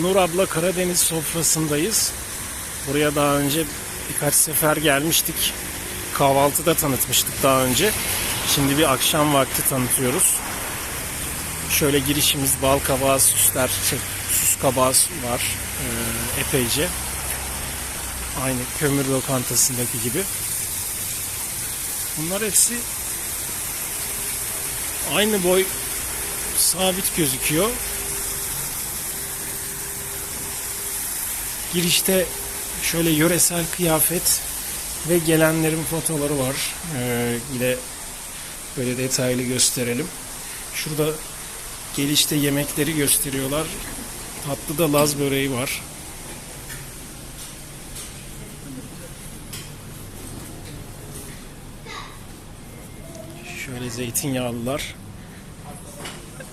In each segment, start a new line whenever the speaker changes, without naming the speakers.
Nur abla Karadeniz sofrasındayız. Buraya daha önce birkaç sefer gelmiştik. Kahvaltıda tanıtmıştık daha önce. Şimdi bir akşam vakti tanıtıyoruz. Şöyle girişimiz bal kabağı süsler, şey, süs kabağı var epeyce. Aynı kömür lokantasındaki gibi. Bunlar hepsi aynı boy sabit gözüküyor. Girişte şöyle yöresel kıyafet ve gelenlerin fotoları var. Ee, yine böyle detaylı gösterelim. Şurada gelişte yemekleri gösteriyorlar. Tatlı da Laz böreği var. Şöyle zeytinyağlılar.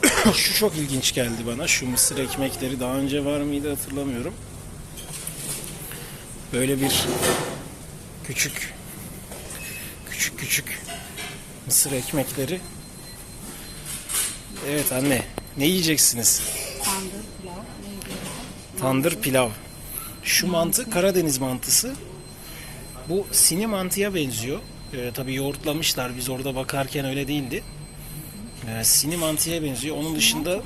Şu çok ilginç geldi bana. Şu mısır ekmekleri daha önce var mıydı hatırlamıyorum. Böyle bir küçük küçük küçük mısır ekmekleri. Evet anne. Ne yiyeceksiniz?
Tandır, pilav?
Tandır pilav. Şu mantı Karadeniz mantısı. Bu sini mantıya benziyor. Ee, tabii yoğurtlamışlar. Biz orada bakarken öyle değildi. Ee, sini mantıya benziyor. Onun dışında.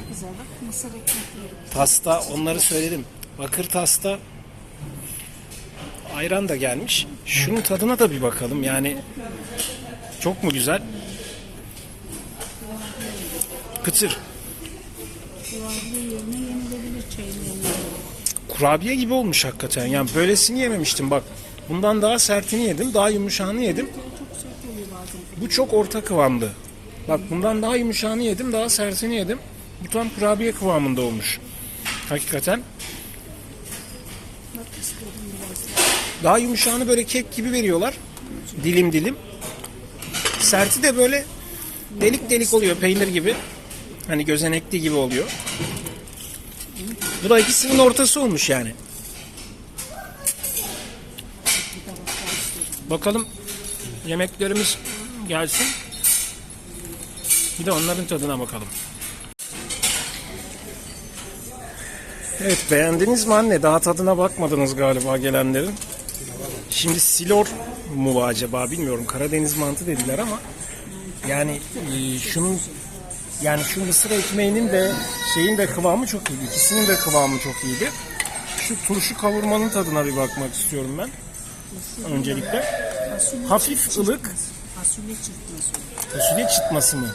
Tasta onları söyledim. Bakır tasta ayran da gelmiş. Şunun tadına da bir bakalım. Yani çok mu güzel? Kıtır.
Kurabiye
gibi olmuş hakikaten. Yani böylesini yememiştim bak. Bundan daha sertini yedim. Daha yumuşağını yedim. Bu çok orta kıvamdı. Bak bundan daha yumuşağını yedim. Daha sertini yedim. Bu tam kurabiye kıvamında olmuş. Hakikaten. Daha yumuşağını böyle kek gibi veriyorlar. Dilim dilim. Serti de böyle delik delik oluyor peynir gibi. Hani gözenekli gibi oluyor. Bu da ikisinin ortası olmuş yani. Bakalım yemeklerimiz gelsin. Bir de onların tadına bakalım. Evet beğendiniz mi anne? Daha tadına bakmadınız galiba gelenlerin. Şimdi silor mu acaba bilmiyorum. Karadeniz mantı dediler ama yani e, şunun yani şu mısır ekmeğinin de şeyin de kıvamı çok iyiydi. İkisinin de kıvamı çok iyiydi. Şu turşu kavurmanın tadına bir bakmak istiyorum ben. Öncelikle. Hafif ılık fasulye çıtması mı?